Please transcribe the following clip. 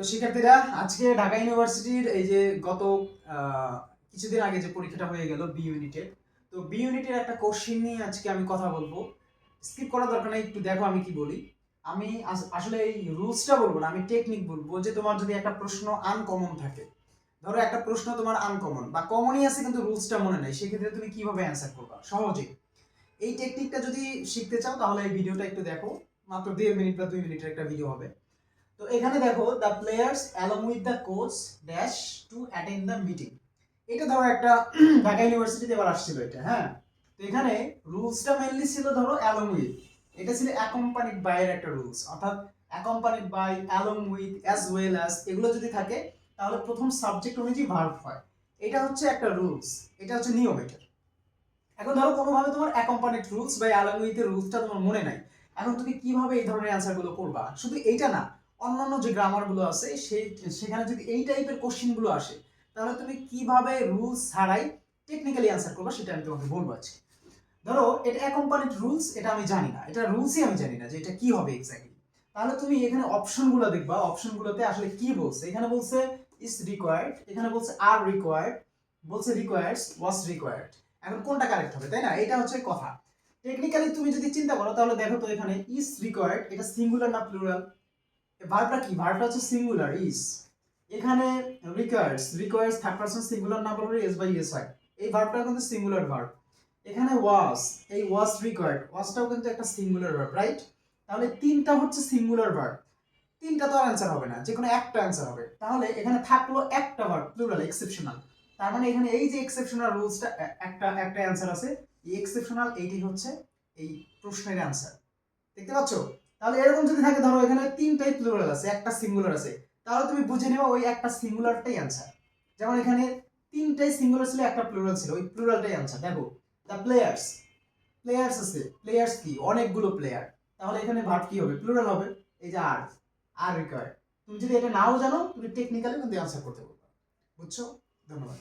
তো শিক্ষার্থীরা, আজকে ঢাকা ইউনিভার্সিটির এই যে গত কিছুদিন আগে যে পরীক্ষাটা হয়ে গেল বি ইউনিটের তো বি ইউনিটের একটা কোশ্চিন নিয়ে আজকে আমি কথা বলব। স্কিপ করার দরকার নেই, একটু দেখো আমি কি বলি। আমি আসলে এই রুলসটা বলব না, আমি টেকনিক বলব যে তোমার যদি একটা প্রশ্ন আনকমন থাকে, ধরো একটা প্রশ্ন তোমার আনকমন বা কমনই আছে কিন্তু রুলসটা মনে নেই, সেক্ষেত্রে তুমি কীভাবে অ্যান্সার করবা? সহজে। এই টেকনিকটা যদি শিখতে চাও, তাহলে এই ভিডিওটা একটু দেখো, মাত্র দেড় মিনিট বা দুই মিনিটের একটা ভিডিও হবে। তো এখানে দেখো the players along with the coach dash to attend the meeting এটা ধরো একটা ঢাকা ইউনিভার্সিটিতে এবার আসছিল এটা হ্যাঁ? তো এখানে রুলসটা মেনলি ছিল ধরো অ্যালং উইথ এটা ছিল অ্যাকম্পানিড বাই এর একটা রুলস অর্থাৎ accompanied by along with as well as এগুলো যদি থাকে, তাহলে প্রথম সাবজেক্ট অনুযায়ী ভার্ব হয়। এটা হচ্ছে একটা রুলস এটা হচ্ছে নিয়ম এটার এখন ধরো কোনোভাবে তোমার অ্যাকম্পানিড রুলস বা অ্যালং উইথ এর রুলসটা তোমার মনে নাই। এখন তুমি কীভাবে এই ধরনের অ্যান্সারগুলো করবা? শুধু এইটা না অন্যান্য যে গ্রামারগুলো আছে, সেই, সেখানে যদি এই টাইপের কোশ্চেনগুলো আসে, তাহলে তুমি কীভাবে রুলস ছাড়াই টেকনিক্যালি অ্যান্সার করবে সেটা আমি তোমাকে বলব আজকে। ধরো, এটা অ্যাকম্পানিড রুলস এটা আমি জানি না। এটা রুলসই আমি জানি না যে এটা কি হবে এক্স্যাক্টলি তাহলে তুমি এখানে অপশনগুলো দেখবা। অপশনগুলোতে আসলে কি বলছে? এখানে বলছে ইজ রিকোয়ার্ড এখানে বলছে আর রিকোয়ার্ড বলছে রিকোয়ার্ডস ওয়াজ রিকোয়ার্ড এখন কোনটা কারেক্ট হবে, তাই না? এটা হচ্ছে কথা। টেকনিক্যালি তুমি যদি চিন্তা করো, তাহলে দেখো তো এখানে ইজ রিকোয়ার্ড এটা সিঙ্গুলার না প্লুরাল ভার্বটা কি? ভার্বটা হচ্ছে সিঙ্গুলার ইজ এখানে requires requires third person singular না বললে এস বাই এস হয়। এই ভার্বটা কিন্তু সিঙ্গুলার ভার্ব এখানে ওয়াজ এই ওয়াজ রিকোয়ার্ড ওয়াজটাও কিন্তু একটা সিঙ্গুলার ভার্ব রাইট তাহলে তিনটা হচ্ছে সিঙ্গুলার ভার্ব তিনটা তো আর অ্যান্সার হবে না যে কোনো একটা অ্যান্সার হবে। তাহলে এখানে থাকল একটা ভার্ব প্লুরাল এক্সেপশনাল তার মানে এখানে এই যে এক্সেপশনাল রুলসটা একটা একটা অ্যান্সার আছে। এই এক্সেপশনাল এইটি হচ্ছে এই প্রশ্নের অ্যান্সার দেখতে পাচ্ছ? তাহলে এরকম যদি থাকে, ধরো এখানে তিনটাই প্লুরাল আছে, একটা সিঙ্গুলার আছে, তাহলে তুমি বুঝে নেবে ওই একটা সিঙ্গুলারটাই অ্যান্সার যেমন এখানে তিনটাই সিঙ্গুলার ছিল, একটা প্লুরাল ছিল, ওই প্লুরালটাই অ্যান্সার দেখো দ্য প্লেয়ার্স প্লেয়ার্স আছে প্লেয়ার্স কি? অনেকগুলো প্লেয়ার তাহলে এখানে ভার্ব কি হবে? প্লুরাল হবে। এই যে আর আর রিকোয়ার্ড তুমি যদি এটা নাও জানো, তুমি টেকনিক্যালি কিন্তু অ্যান্সার করতে পারবে। বুঝছ? ধন্যবাদ।